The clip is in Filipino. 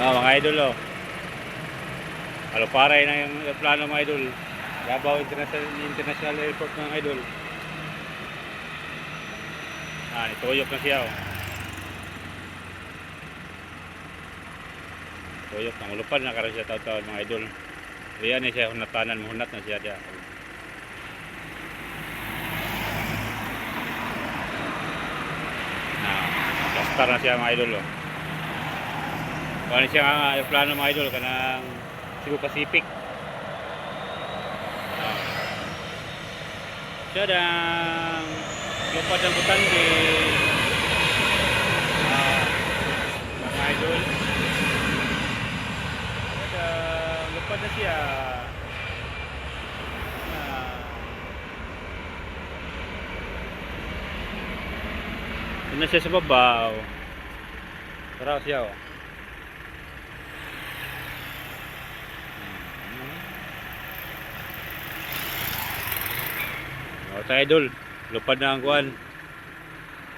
Oh, mga idol oh. Aluparay na yung plano mga idol. Davao International, International Airport mga idol. Ah, nituyok na siya oh. Tuyok, nangulupan na karon siya taon-taon mga idol. Riyan na siya hunatanan, hunat na siya diya. Ah, plastar na siya mga idol oh. Kung siya nga yung plano mga idol kanang Cebu Pacific. Ah. Siya dang lupad ang butandi. Ah, mga idol. Siya dang lupad na siya. Ah. Doon na siya sa babaw. Tara siya oh. O, idol. Lupad na ang kuhan.